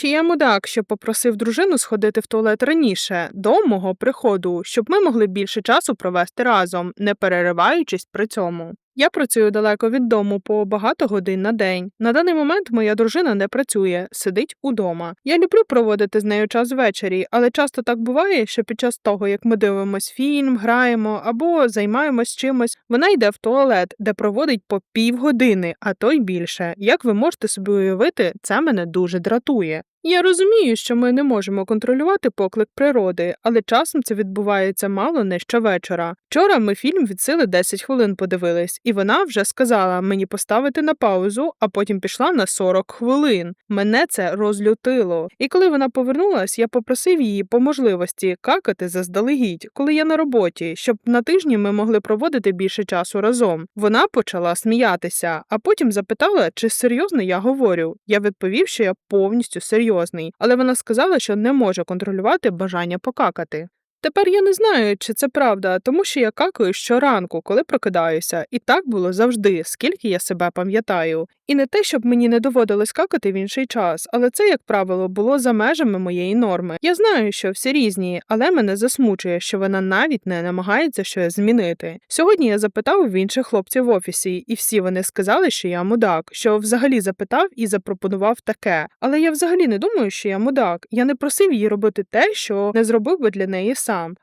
Чи я мудак, що попросив дружину сходити в туалет раніше, до мого приходу, щоб ми могли більше часу провести разом, не перериваючись при цьому. Я працюю далеко від дому по багато годин на день. На даний момент моя дружина не працює, сидить удома. Я люблю проводити з нею час ввечері, але часто так буває, що під час того, як ми дивимось фільм, граємо або займаємось чимось, вона йде в туалет, де проводить по півгодини, а то й більше. Як ви можете собі уявити, це мене дуже дратує. Я розумію, що ми не можемо контролювати поклик природи, але часом це відбувається мало не щовечора. Вчора ми фільм від сили 10 хвилин подивились, і вона вже сказала мені поставити на паузу, а потім пішла на 40 хвилин. Мене це розлютило. І коли вона повернулась, я попросив її по можливості какати заздалегідь, коли я на роботі, щоб на тижні ми могли проводити більше часу разом. Вона почала сміятися, а потім запитала, чи серйозно я говорю. Я відповів, що я повністю серйозний, але вона сказала, що не може контролювати бажання покакати. Тепер я не знаю, чи це правда, тому що я какаю щоранку, коли прокидаюся, і так було завжди, скільки я себе пам'ятаю. І не те, щоб мені не доводилось какати в інший час, але це, як правило, було за межами моєї норми. Я знаю, що всі різні, але мене засмучує, що вона навіть не намагається щось змінити. Сьогодні я запитав в інших хлопців в офісі, і всі вони сказали, що я мудак, що взагалі запитав і запропонував таке. Але я взагалі не думаю, що я мудак. Я не просив її робити те, що не зробив би для неї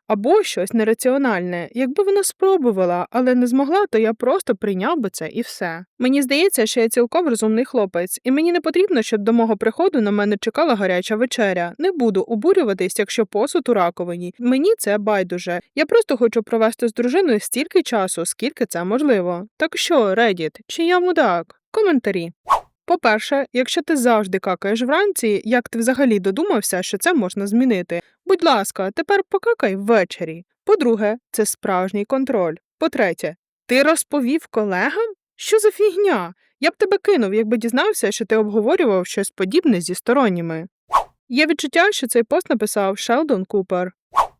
або щось нераціональне. Якби вона спробувала, але не змогла, то я просто прийняв би це і все. Мені здається, що я цілком розумний хлопець, і мені не потрібно, щоб до мого приходу на мене чекала гаряча вечеря. Не буду обурюватись, якщо посуд у раковині. Мені це байдуже. Я просто хочу провести з дружиною стільки часу, скільки це можливо. Так що, Reddit, чи я мудак? Коментарі. По-перше, якщо ти завжди какаєш вранці, як ти взагалі додумався, що це можна змінити? Будь ласка, тепер покакай ввечері. По-друге, це справжній контроль. По-третє, ти розповів колегам? Що за фігня? Я б тебе кинув, якби дізнався, що ти обговорював щось подібне зі сторонніми. Є відчуття, що цей пост написав Шелдон Купер.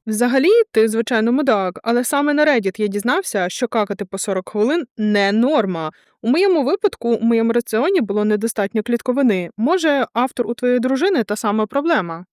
Взагалі, ти, звичайно, мудак, але саме на Reddit я дізнався, що какати по 40 хвилин не норма. У моєму випадку, у моєму раціоні було недостатньо клітковини. Може, автор у твоєї дружини та сама проблема.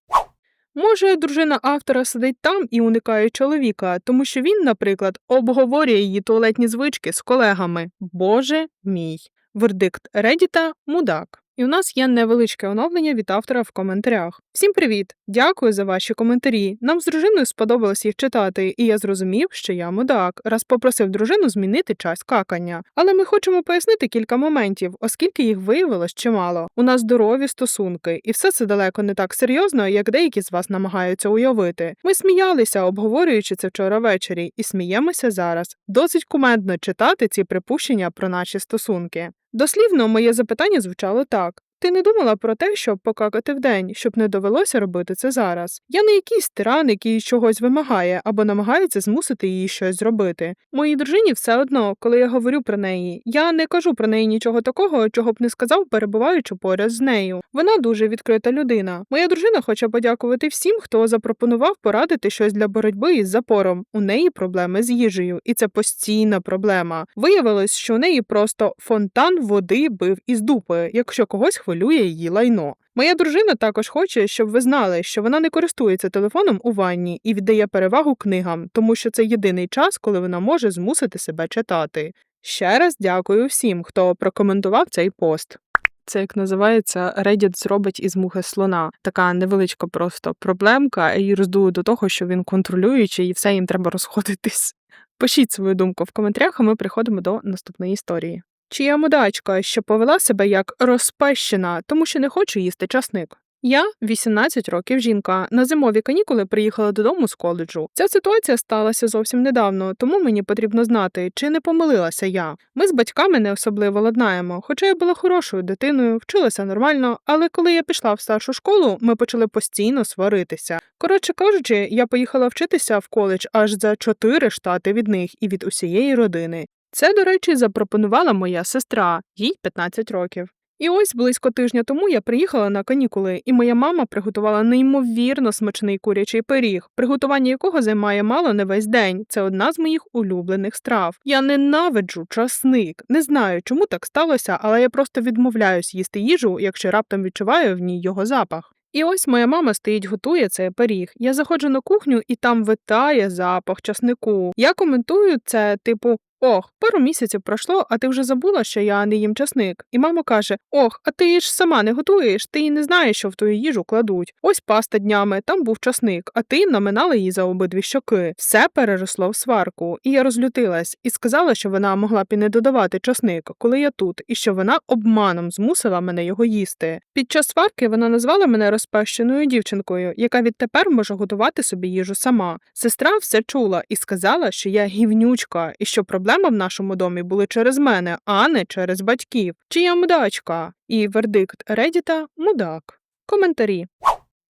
Може, дружина автора сидить там і уникає чоловіка, тому що він, наприклад, обговорює її туалетні звички з колегами. Боже мій. Вердикт Редіта мудак. І у нас є невеличке оновлення від автора в коментарях. Всім привіт! Дякую за ваші коментарі. Нам з дружиною сподобалось їх читати, і я зрозумів, що я мудак, раз попросив дружину змінити час какання. Але ми хочемо пояснити кілька моментів, оскільки їх виявилось чимало. У нас здорові стосунки, і все це далеко не так серйозно, як деякі з вас намагаються уявити. Ми сміялися, обговорюючи це вчора ввечері, і сміємося зараз. Досить кумедно читати ці припущення про наші стосунки. Дослівно, моє запитання звучало так: ти не думала про те, щоб покакати вдень, щоб не довелося робити це зараз. Я не якийсь тиран, який чогось вимагає або намагається змусити її щось зробити. Моїй дружині все одно, коли я говорю про неї, я не кажу про неї нічого такого, чого б не сказав, перебуваючи поряд з нею. Вона дуже відкрита людина. Моя дружина хоче подякувати всім, хто запропонував порадити щось для боротьби із запором. У неї проблеми з їжею, і це постійна проблема. Виявилось, що у неї просто фонтан води бив із дупи, якщо когось хвилює її лайно. Моя дружина також хоче, щоб ви знали, що вона не користується телефоном у ванні і віддає перевагу книгам, тому що це єдиний час, коли вона може змусити себе читати. Ще раз дякую всім, хто прокоментував цей пост. Це як називається Reddit зробить із мухи слона. Така невеличка просто проблемка, і роздує до того, що він контролюючий, і все їм треба розходитись. Пишіть свою думку в коментарях, а ми приходимо до наступної історії. Чи я мудачка, що повела себе як розпещена, тому що не хочу їсти часник? Я 18 років жінка. На зимові канікули приїхала додому з коледжу. Ця ситуація сталася зовсім недавно, тому мені потрібно знати, чи не помилилася я. Ми з батьками не особливо ладнаємо, хоча я була хорошою дитиною, вчилася нормально, але коли я пішла в старшу школу, ми почали постійно сваритися. Коротше кажучи, я поїхала вчитися в коледж аж за чотири штати від них і від усієї родини. Це, до речі, запропонувала моя сестра, їй 15 років. І ось близько тижня тому я приїхала на канікули, і моя мама приготувала неймовірно смачний курячий пиріг, приготування якого займає мало не весь день. Це одна з моїх улюблених страв. Я ненавиджу часник. Не знаю, чому так сталося, але я просто відмовляюсь їсти їжу, якщо раптом відчуваю в ній його запах. І ось моя мама стоїть, готує цей пиріг. Я заходжу на кухню, і там витає запах часнику. Я коментую це, типу. Ох, пару місяців пройшло, а ти вже забула, що я не їм часник. І мама каже: Ох, а ти ж сама не готуєш, ти і не знаєш, що в твою їжу кладуть. Ось паста днями, там був часник, а ти наминала її за обидві щоки. Все переросло в сварку, і я розлютилась і сказала, що вона могла б і не додавати часник, коли я тут, і що вона обманом змусила мене його їсти. Під час сварки вона назвала мене розпещеною дівчинкою, яка відтепер може готувати собі їжу сама. Сестра все чула і сказала, що я гівнючка, і що проблеми в нашому домі були через мене, а не через батьків. Чи я мудачка? І вердикт Редіта мудак. Коментарі.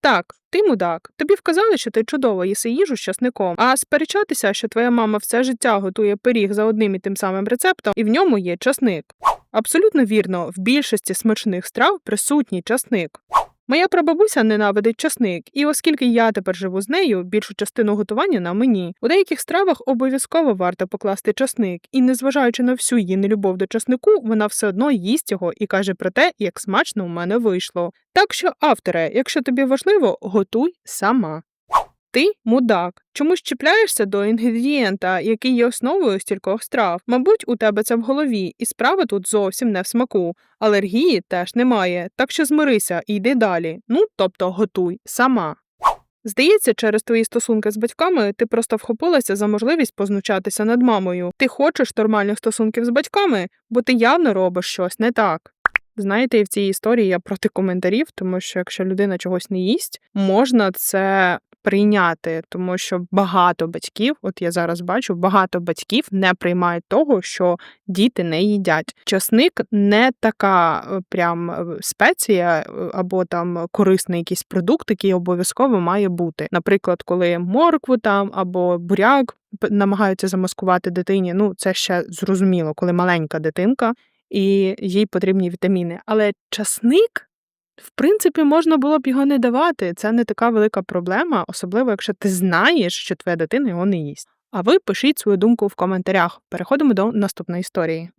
Так, ти мудак. Тобі вказали, що ти чудово їси їжу з часником, а сперечатися, що твоя мама все життя готує пиріг за одним і тим самим рецептом, і в ньому є часник. Абсолютно вірно, в більшості смачних страв присутній часник. Моя прабабуся ненавидить часник, і оскільки я тепер живу з нею, більшу частину готування на мені. У деяких стравах обов'язково варто покласти часник, і незважаючи на всю її нелюбов до часнику, вона все одно їсть його і каже про те, як смачно у мене вийшло. Так що, авторе, якщо тобі важливо, готуй сама. Ти мудак. Чомусь чіпляєшся до інгредієнта, який є основою стількох страв. Мабуть, у тебе це в голові, і справа тут зовсім не в смаку. Алергії теж немає, так що змирися і йди далі. Ну, тобто готуй сама. Здається, через твої стосунки з батьками ти просто вхопилася за можливість познучатися над мамою. Ти хочеш нормальних стосунків з батьками, бо ти явно робиш щось не так. Знаєте, і в цій історії я проти коментарів, тому що якщо людина чогось не їсть, можна це прийняти, тому що багато батьків, от я зараз бачу, багато батьків не приймають того, що діти не їдять. Часник не така е, прям е, спеція е, або там корисний якийсь продукт, який обов'язково має бути. Наприклад, коли моркву там або буряк намагаються замаскувати дитині. Ну це ще зрозуміло, коли маленька дитинка. І їй потрібні вітаміни. Але часник в принципі, можна було б його не давати. Це не така велика проблема, особливо якщо ти знаєш, що твоя дитина його не їсть. А ви пишіть свою думку в коментарях. Переходимо до наступної історії.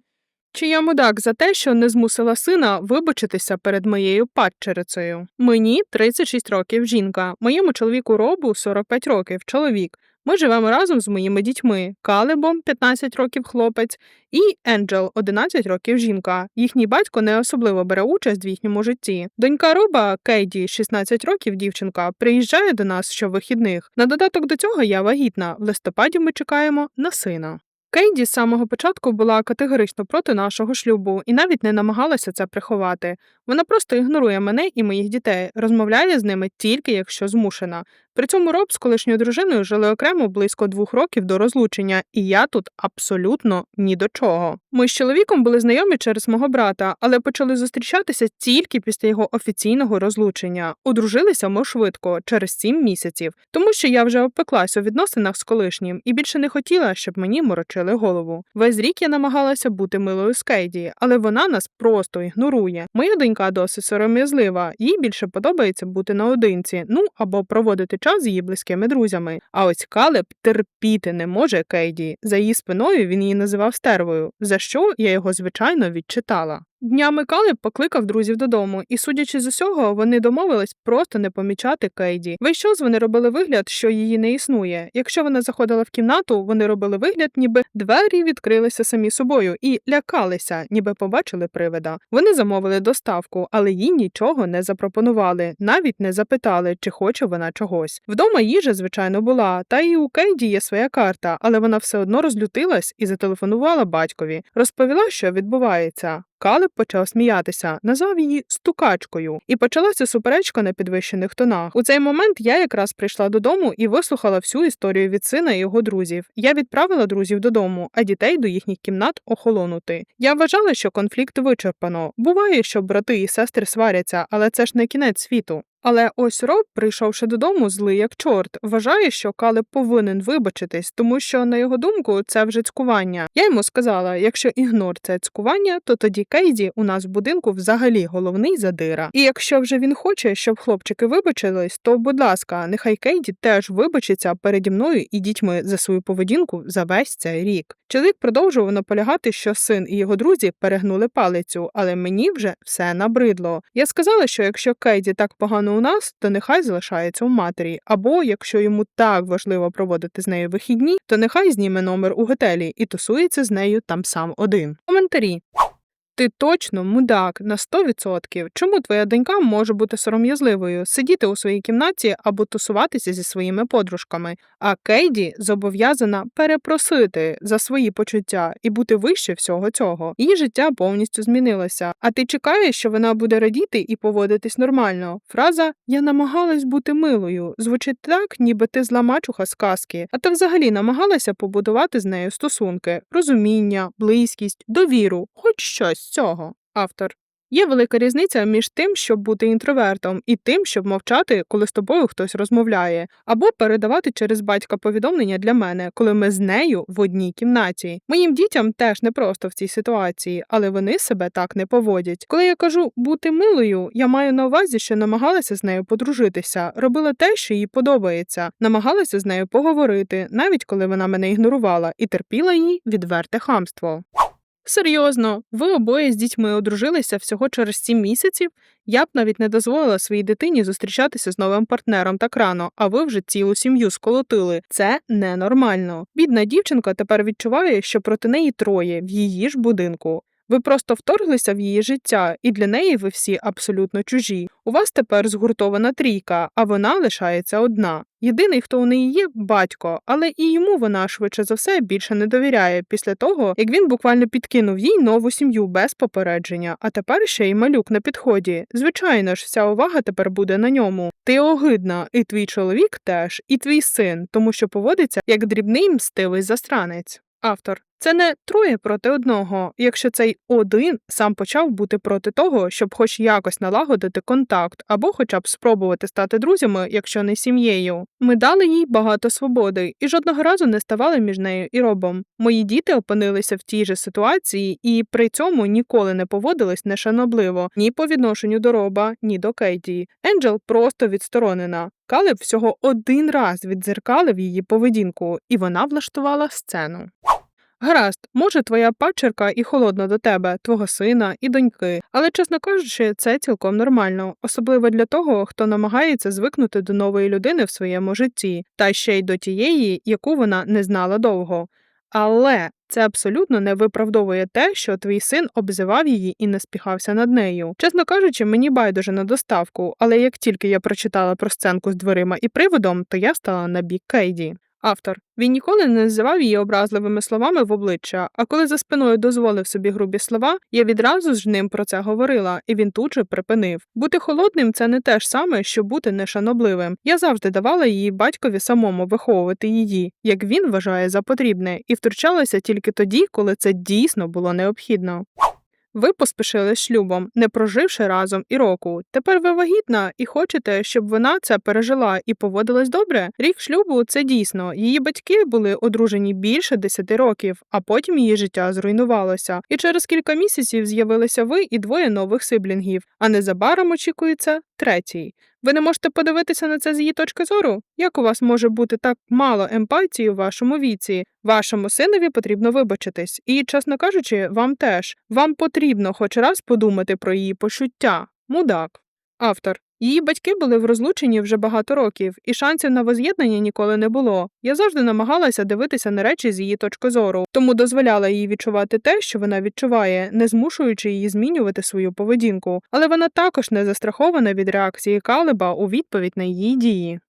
Чи я мудак за те, що не змусила сина вибачитися перед моєю падчерицею? Мені 36 років жінка, моєму чоловіку робу 45 років чоловік. Ми живемо разом з моїми дітьми Калебом 15 років хлопець і Енджел 11 років жінка. Їхній батько не особливо бере участь в їхньому житті. Донька Роба Кейді, 16 років дівчинка, приїжджає до нас щовихідних. На додаток до цього я вагітна. В листопаді ми чекаємо на сина. Кейді з самого початку була категорично проти нашого шлюбу і навіть не намагалася це приховати. Вона просто ігнорує мене і моїх дітей, розмовляє з ними тільки якщо змушена. При цьому Роб з колишньою дружиною жили окремо близько двох років до розлучення, і я тут абсолютно ні до чого. Ми з чоловіком були знайомі через мого брата, але почали зустрічатися тільки після його офіційного розлучення. Одружилися ми швидко, через сім місяців, тому що я вже обпеклась у відносинах з колишнім і більше не хотіла, щоб мені морочили голову. Весь рік я намагалася бути милою з Кейді, але вона нас просто ігнорує. Моя донька досить сором'язлива, їй більше подобається бути наодинці, ну або проводити час з її близькими друзями. А ось Калеб терпіти не може Кейді. За її спиною він її називав стервою, за що я його звичайно відчитала. Днями Калеб покликав друзів додому, і, судячи з усього, вони домовились просто не помічати Кейді. Весь час вони робили вигляд, що її не існує. Якщо вона заходила в кімнату, вони робили вигляд, ніби двері відкрилися самі собою і лякалися, ніби побачили привида. Вони замовили доставку, але їй нічого не запропонували, навіть не запитали, чи хоче вона чогось. Вдома їжа, звичайно, була, та і у Кейді є своя карта, але вона все одно розлютилась і зателефонувала батькові. Розповіла, що відбувається. Калеб почав сміятися, назвав її стукачкою, і почалася суперечка на підвищених тонах. У цей момент я якраз прийшла додому і вислухала всю історію від сина і його друзів. Я відправила друзів додому, а дітей до їхніх кімнат охолонути. Я вважала, що конфлікт вичерпано. Буває, що брати і сестри сваряться, але це ж не кінець світу. Але ось Роб, прийшовши додому, злий як чорт, вважає, що Калеб повинен вибачитись, тому що, на його думку, це вже цькування. Я йому сказала: якщо ігнор це цькування, то тоді Кейді у нас в будинку взагалі головний задира. І якщо вже він хоче, щоб хлопчики вибачились, то, будь ласка, нехай Кейді теж вибачиться переді мною і дітьми за свою поведінку за весь цей рік. Чоловік продовжував наполягати, що син і його друзі перегнули палицю, але мені вже все набридло. Я сказала, що якщо Кейді так погано у нас, то нехай залишається у матері. Або якщо йому так важливо проводити з нею вихідні, то нехай зніме номер у готелі і тусується з нею там сам один. Коментарі. Ти точно мудак на 100%. Чому твоя донька може бути сором'язливою, сидіти у своїй кімнаті або тусуватися зі своїми подружками? А Кейді зобов'язана перепросити за свої почуття і бути вище всього цього. Її життя повністю змінилося. А ти чекаєш, що вона буде радіти і поводитись нормально. Фраза Я намагалась бути милою звучить так, ніби ти зла мачуха з казки, а ти взагалі намагалася побудувати з нею стосунки, розуміння, близькість, довіру, хоч щось цього. Автор. Є велика різниця між тим, щоб бути інтровертом, і тим, щоб мовчати, коли з тобою хтось розмовляє, або передавати через батька повідомлення для мене, коли ми з нею в одній кімнаті. Моїм дітям теж не просто в цій ситуації, але вони себе так не поводять. Коли я кажу бути милою, я маю на увазі, що намагалася з нею подружитися, робила те, що їй подобається, намагалася з нею поговорити, навіть коли вона мене ігнорувала, і терпіла їй відверте хамство. Серйозно, ви обоє з дітьми одружилися всього через сім місяців. Я б навіть не дозволила своїй дитині зустрічатися з новим партнером так рано, а ви вже цілу сім'ю сколотили. Це ненормально. Бідна дівчинка тепер відчуває, що проти неї троє в її ж будинку. Ви просто вторглися в її життя, і для неї ви всі абсолютно чужі. У вас тепер згуртована трійка, а вона лишається одна. Єдиний, хто у неї є, батько, але і йому вона швидше за все більше не довіряє після того, як він буквально підкинув їй нову сім'ю без попередження, а тепер ще й малюк на підході. Звичайно ж, вся увага тепер буде на ньому. Ти огидна, і твій чоловік теж, і твій син, тому що поводиться як дрібний мстивий застранець. Автор це не троє проти одного, якщо цей один сам почав бути проти того, щоб хоч якось налагодити контакт, або хоча б спробувати стати друзями, якщо не сім'єю. Ми дали їй багато свободи і жодного разу не ставали між нею і робом. Мої діти опинилися в тій же ситуації і при цьому ніколи не поводились нешанобливо ні по відношенню до роба, ні до Кейті. Енджел просто відсторонена. Калеб всього один раз віддзеркалив її поведінку, і вона влаштувала сцену. Гаразд, може, твоя падчерка і холодна до тебе, твого сина і доньки, але, чесно кажучи, це цілком нормально, особливо для того, хто намагається звикнути до нової людини в своєму житті, та ще й до тієї, яку вона не знала довго. Але це абсолютно не виправдовує те, що твій син обзивав її і не спіхався над нею. Чесно кажучи, мені байдуже на доставку, але як тільки я прочитала про сценку з дверима і приводом, то я стала на бік Кейді. Автор він ніколи не називав її образливими словами в обличчя, а коли за спиною дозволив собі грубі слова, я відразу з ним про це говорила, і він тут же припинив. Бути холодним це не те ж саме, що бути нешанобливим. Я завжди давала її батькові самому виховувати її, як він вважає за потрібне, і втручалася тільки тоді, коли це дійсно було необхідно. Ви поспішили шлюбом, не проживши разом і року. Тепер ви вагітна і хочете, щоб вона це пережила і поводилась добре. Рік шлюбу це дійсно. Її батьки були одружені більше 10 років, а потім її життя зруйнувалося. І через кілька місяців з'явилися ви і двоє нових сиблінгів. А незабаром очікується третій. Ви не можете подивитися на це з її точки зору? Як у вас може бути так мало емпатії у вашому віці? Вашому синові потрібно вибачитись, і, чесно кажучи, вам теж вам потрібно хоч раз подумати про її почуття. Мудак. Автор. Її батьки були в розлученні вже багато років, і шансів на воз'єднання ніколи не було. Я завжди намагалася дивитися на речі з її точки зору, тому дозволяла їй відчувати те, що вона відчуває, не змушуючи її змінювати свою поведінку. Але вона також не застрахована від реакції Калеба у відповідь на її дії.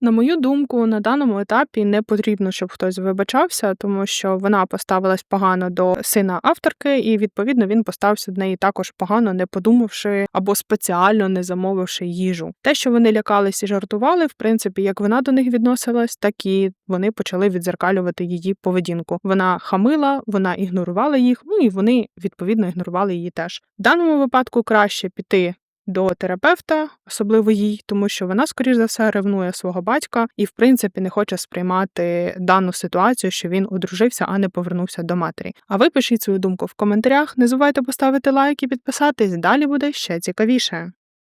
На мою думку, на даному етапі не потрібно, щоб хтось вибачався, тому що вона поставилась погано до сина авторки, і відповідно він поставився до неї також погано, не подумавши або спеціально не замовивши їжу. Те, що вони лякались і жартували, в принципі, як вона до них відносилась, так і вони почали відзеркалювати її поведінку. Вона хамила, вона ігнорувала їх, ну і вони відповідно ігнорували її теж. В даному випадку краще піти до терапевта, особливо їй, тому що вона, скоріш за все, ревнує свого батька і, в принципі, не хоче сприймати дану ситуацію, що він одружився, а не повернувся до матері. А ви пишіть свою думку в коментарях. Не забувайте поставити лайк і підписатись. Далі буде ще цікавіше.